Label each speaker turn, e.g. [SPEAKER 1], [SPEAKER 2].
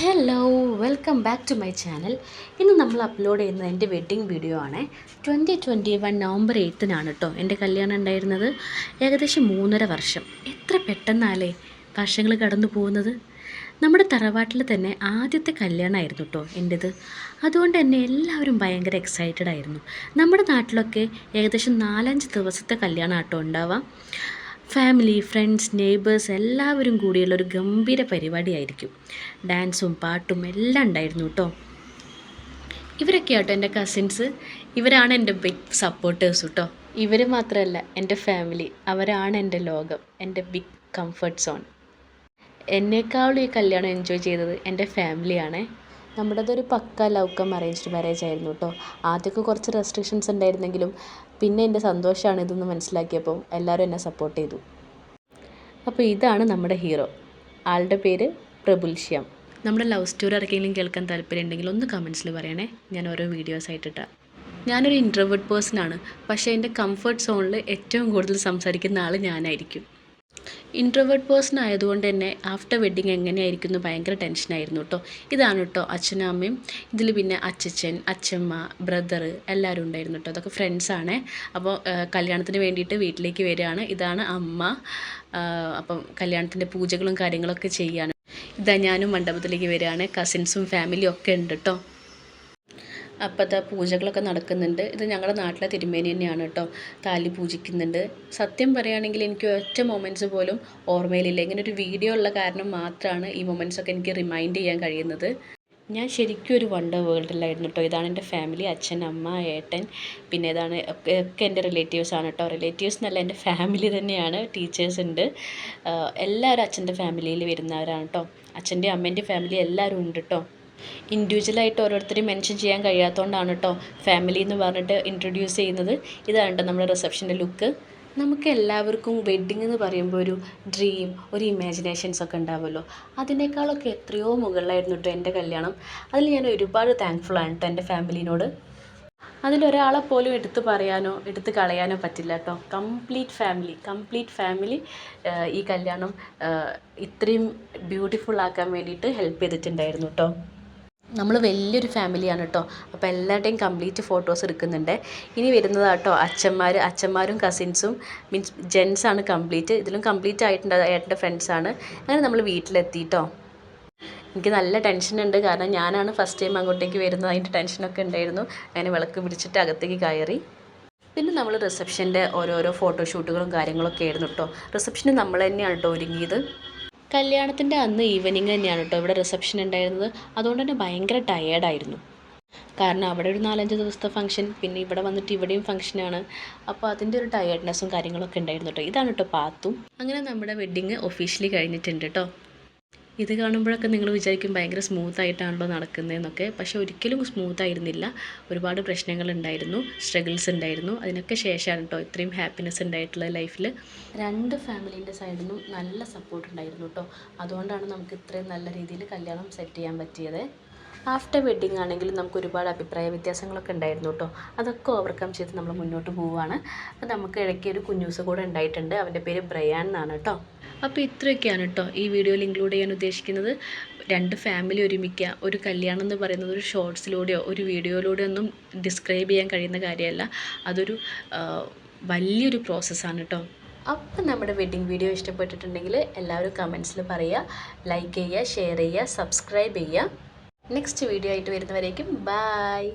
[SPEAKER 1] Hello welcome back to my channel ഇന്ന് നമ്മൾ upload ചെയ്യുന്നത് എന്റെ വെഡ്ഡിങ് വീഡിയോ ആണ്. ട്വന്റി ട്വന്റി വൺ നവംബർ എയ്ത്തിനാണ് കേട്ടോ എന്റെ കല്യാണം ഉണ്ടായിരുന്നത്. ഏകദേശം മൂന്നര വർഷം. എത്ര പെട്ടെന്നാലേ വർഷങ്ങൾ കടന്നു പോകുന്നത്? നമ്മുടെ തറവാട്ടിൽ തന്നെ ആദ്യത്തെ കല്യാണമായിരുന്നു കേട്ടോ എന്റേത്. അതുകൊണ്ട് തന്നെ എല്ലാവരും ഭയങ്കര എക്സൈറ്റഡ് ആയിരുന്നു. നമ്മുടെ നാട്ടിലൊക്കെ ഏകദേശം നാലഞ്ച് ദിവസത്തെ കല്യാണം ആട്ടോ ഉണ്ടാവാം ഫാമിലി ഫ്രണ്ട്സ് നെയ്ബേഴ്സ് എല്ലാവരും കൂടിയുള്ള ഒരു ഗംഭീര പരിപാടിയായിരിക്കും. ഡാൻസും പാട്ടും എല്ലാം ഉണ്ടായിരുന്നു കേട്ടോ ഇവരൊക്കെ ആട്ടോ എന്റെ കസിൻസ് ഇവരാണ് എന്റെ ബിഗ് സപ്പോർട്ടേഴ്സ് കേട്ടോ ഇവർ മാത്രമല്ല എന്റെ ഫാമിലി അവരാണ് എന്റെ ലോകം എന്റെ ബിഗ് കംഫർട്ട് സോൺ എന്നേക്കാളും ഈ കല്യാണം എൻജോയ് ചെയ്തത് എന്റെ ഫാമിലിയാണേ നമ്മുടേതൊരു pakka love cum arranged marriage ആയിരുന്നു കേട്ടോ ആദ്യമൊക്കെ കുറച്ച് റെസ്ട്രിക്ഷൻസ് ഉണ്ടായിരുന്നെങ്കിലും പിന്നെ എന്റെ സന്തോഷമാണ് ഇതെന്ന് മനസ്സിലാക്കിയപ്പോൾ എല്ലാവരും എന്നെ സപ്പോർട്ട് ചെയ്തു. അപ്പോൾ ഇതാണ് നമ്മുടെ ഹീറോ ആളുടെ പേര് പ്രബുൽ ശ്യാം. നമ്മുടെ ലവ് സ്റ്റോറി ആർക്കെങ്കിലും കേൾക്കാൻ താല്പര്യം ഒന്ന് കമൻസിൽ പറയണേ. ഞാൻ ഓരോ വീഡിയോസ് ആയിട്ടിട്ടാ. ഞാനൊരു ഇൻട്രവേർട്ട് പേഴ്സൺ ആണ്. പക്ഷേ എന്റെ കംഫർട്ട് സോണിൽ ഏറ്റവും കൂടുതൽ സംസാരിക്കുന്ന ആൾ ഞാനായിരിക്കും. ഇൻട്രവേർട്ട് പേഴ്സൺ ആയതുകൊണ്ട് തന്നെ ആഫ്റ്റർ വെഡ്ഡിങ് എങ്ങനെയായിരിക്കും എന്ന് ഭയങ്കര ടെൻഷനായിരുന്നു കേട്ടോ ഇതാണ് കേട്ടോ അച്ഛനും അമ്മയും ഇതിൽ പിന്നെ അച്ഛച്ചൻ അച്ഛമ്മ ബ്രദർ എല്ലാവരും ഉണ്ടായിരുന്നു കേട്ടോ അതൊക്കെ ഫ്രണ്ട്സാണ് അപ്പോൾ കല്യാണത്തിന് വേണ്ടിയിട്ട് വീട്ടിലേക്ക് വരികയാണ്. ഇതാണ് അമ്മ. അപ്പം കല്യാണത്തിന്റെ പൂജകളും കാര്യങ്ങളൊക്കെ ചെയ്യാണ് ഇതാ ഞാനും മണ്ഡപത്തിലേക്ക് വരികയാണ്. കസിൻസും ഫാമിലിയും ഒക്കെ ഉണ്ട് കേട്ടോ അപ്പോഴത്തെ പൂജകളൊക്കെ നടക്കുന്നുണ്ട്. ഇത് ഞങ്ങളുടെ നാട്ടിലെ തിരുമേനി തന്നെയാണ് കേട്ടോ. താലി പൂജിക്കുന്നുണ്ട്. സത്യം പറയുകയാണെങ്കിൽ എനിക്ക് ഒറ്റ മൊമെന്റ്സ് പോലും ഓർമ്മയിലില്ല. ഇങ്ങനെ ഒരു വീഡിയോ ഉള്ള കാരണം മാത്രമാണ് ഈ മൊമെന്റ്സൊക്കെ എനിക്ക് റിമൈൻഡ് ചെയ്യാൻ കഴിയുന്നത്. ഞാൻ ശരിക്കും ഒരു വണ്ടർ വേൾഡിലായിരുന്നു കേട്ടോ. ഇതാണ് എന്റെ ഫാമിലി അച്ഛൻ അമ്മ ഏട്ടൻ. പിന്നെ ഇതാണ് ഒക്കെ എന്റെ റിലേറ്റീവ്സ് ആണ് കേട്ടോ. റിലേറ്റീവ്സ് എന്നല്ല എന്റെ ഫാമിലി തന്നെയാണ്. ടീച്ചേഴ്സ് ഉണ്ട്. എല്ലാവരും അച്ഛന്റെ ഫാമിലിയിൽ വരുന്നവരാണ് കേട്ടോ. അച്ഛന്റെ അമ്മേന്റെ ഫാമിലി എല്ലാവരും ഉണ്ട് കേട്ടോ. ഇൻഡിവിജ്വലായിട്ട് ഓരോരുത്തരെയും മെൻഷൻ ചെയ്യാൻ കഴിയാത്തതുകൊണ്ടാണ് കേട്ടോ ഫാമിലി എന്ന് പറഞ്ഞിട്ട് ഇൻട്രൊഡ്യൂസ് ചെയ്യുന്നത്. ഇതാണ് കേട്ടോ നമ്മുടെ റിസപ്ഷന്റെ ലുക്ക് നമുക്ക് എല്ലാവർക്കും വെഡ്ഡിങ് എന്ന് പറയുമ്പോൾ ഒരു ഡ്രീം ഒരു ഇമാജിനേഷൻസ് ഒക്കെ ഉണ്ടാവുമല്ലോ. അതിനേക്കാളൊക്കെ എത്രയോ മുകളിലായിരുന്നു കേട്ടോ എന്റെ കല്യാണം. അതിൽ ഞാൻ ഒരുപാട് താങ്ക്ഫുള്ളാണ് കേട്ടോ എന്റെ ഫാമിലിനോട് അതിലൊരാളെ പോലും എടുത്തു പറയാനോ എടുത്ത് കളയാനോ പറ്റില്ല കേട്ടോ കംപ്ലീറ്റ് ഫാമിലി കംപ്ലീറ്റ് ഫാമിലി ഈ കല്യാണം ഇത്രയും ബ്യൂട്ടിഫുൾ ആക്കാൻ വേണ്ടിയിട്ട് ഹെൽപ്പ് ചെയ്തിട്ടുണ്ടായിരുന്നു കേട്ടോ നമ്മൾ വലിയൊരു ഫാമിലിയാണ് കേട്ടോ. അപ്പോൾ എല്ലാവരുടെയും കംപ്ലീറ്റ് ഫോട്ടോസ് എടുക്കുന്നുണ്ട്. ഇനി വരുന്നതാട്ടോ അച്ഛന്മാർ അച്ഛന്മാരും. കസിൻസും മീൻസ് ജെൻസാണ് കംപ്ലീറ്റ്. ഇതിലും കംപ്ലീറ്റ് ആയിട്ടുണ്ട്. ഏട്ടന്റെ ഫ്രണ്ട്സാണ് അങ്ങനെ നമ്മൾ വീട്ടിലെത്തിയിട്ടോ എനിക്ക് നല്ല ടെൻഷൻ ഉണ്ട്. കാരണം ഞാനാണ് ഫസ്റ്റ് ടൈം അങ്ങോട്ടേക്ക് വരുന്നത്. അതിന്റെ ടെൻഷനൊക്കെ ഉണ്ടായിരുന്നു. അങ്ങനെ വിളക്ക് പിടിച്ചിട്ട് അകത്തേക്ക് കയറി. പിന്നെ നമ്മൾ റിസപ്ഷന്റെ ഓരോരോ ഫോട്ടോഷൂട്ടുകളും കാര്യങ്ങളൊക്കെ ആയിരുന്നു കേട്ടോ. റിസപ്ഷന് നമ്മൾ തന്നെയാണ് കേട്ടോ ഒരുങ്ങിയത്. കല്യാണത്തിന്റെ അന്ന് ഈവനിങ് തന്നെയാണ് കേട്ടോ ഇവിടെ റിസപ്ഷൻ ഉണ്ടായിരുന്നത്. അതുകൊണ്ട് തന്നെ ഭയങ്കര ടയേർഡായിരുന്നു കാരണം അവിടെ ഒരു നാലഞ്ച് ദിവസത്തെ ഫംഗ്ഷൻ പിന്നെ ഇവിടെ വന്നിട്ട് ഇവിടെയും ഫംഗ്ഷനാണ് അപ്പോൾ അതിന്റെ ഒരു ടയേർഡ്നെസ്സും കാര്യങ്ങളൊക്കെ ഉണ്ടായിരുന്നു കേട്ടോ ഇതാണ് കേട്ടോ പാത്തും. അങ്ങനെ നമ്മുടെ വെഡ്ഡിങ് ഒഫീഷ്യലി കഴിഞ്ഞിട്ടുണ്ട് കേട്ടോ ഇത് കാണുമ്പോഴൊക്കെ നിങ്ങൾ വിചാരിക്കും ഭയങ്കര സ്മൂത്ത് ആയിട്ടാണല്ലോ നടക്കുന്നതെന്നൊക്കെ. പക്ഷേ ഒരിക്കലും സ്മൂത്ത് ആയിരുന്നില്ല. ഒരുപാട് പ്രശ്നങ്ങൾ ഉണ്ടായിരുന്നു. സ്ട്രഗിൾസ് ഉണ്ടായിരുന്നു. അതിനൊക്കെ ശേഷമാണ് കേട്ടോ ഇത്രയും ഹാപ്പിനെസ് ഉണ്ടായിട്ടുള്ള ലൈഫിൽ രണ്ട് ഫാമിലീന്റെ സൈഡിൽ നിന്നും നല്ല സപ്പോർട്ട് ഉണ്ടായിരുന്നു കേട്ടോ അതുകൊണ്ടാണ് നമുക്ക് ഇത്രയും നല്ല രീതിയിൽ കല്യാണം സെറ്റ് ചെയ്യാൻ പറ്റിയത്. ആഫ്റ്റർ വെഡ്ഡിങ് ആണെങ്കിലും നമുക്ക് ഒരുപാട് അഭിപ്രായ വ്യത്യാസങ്ങളൊക്കെ ഉണ്ടായിരുന്നു കേട്ടോ അതൊക്കെ ഓവർകം ചെയ്ത് നമ്മൾ മുന്നോട്ട് പോവുകയാണ് അപ്പോൾ നമുക്ക് ഇടയ്ക്ക് ഒരു കുഞ്ഞൂസ് കൂടെ ഉണ്ടായിട്ടുണ്ട്. അവന്റെ പേര് ബ്രയാൻ എന്നാണ് കേട്ടോ അപ്പോൾ ഇത്രയൊക്കെയാണ് കേട്ടോ ഈ വീഡിയോയിൽ ഇൻക്ലൂഡ് ചെയ്യാൻ ഉദ്ദേശിക്കുന്നത്. രണ്ട് ഫാമിലി ഒരുമിക്കുക ഒരു കല്യാണം എന്ന് പറയുന്നത് ഒരു ഷോർട്സിലൂടെയോ ഒരു വീഡിയോയിലൂടെയോ ഒന്നും ഡിസ്ക്രൈബ് ചെയ്യാൻ കഴിയുന്ന കാര്യമല്ല. അതൊരു വലിയൊരു പ്രോസസ്സാണ് കേട്ടോ അപ്പം നമ്മുടെ വെഡ്ഡിങ് വീഡിയോ ഇഷ്ടപ്പെട്ടിട്ടുണ്ടെങ്കിൽ എല്ലാവരും കമൻസിൽ പറയുക. ലൈക്ക് ചെയ്യുക ഷെയർ ചെയ്യുക സബ്സ്ക്രൈബ് ചെയ്യുക. നെക്സ്റ്റ് വീഡിയോ ആയിട്ട് വരുന്നവരേക്കും ബായ്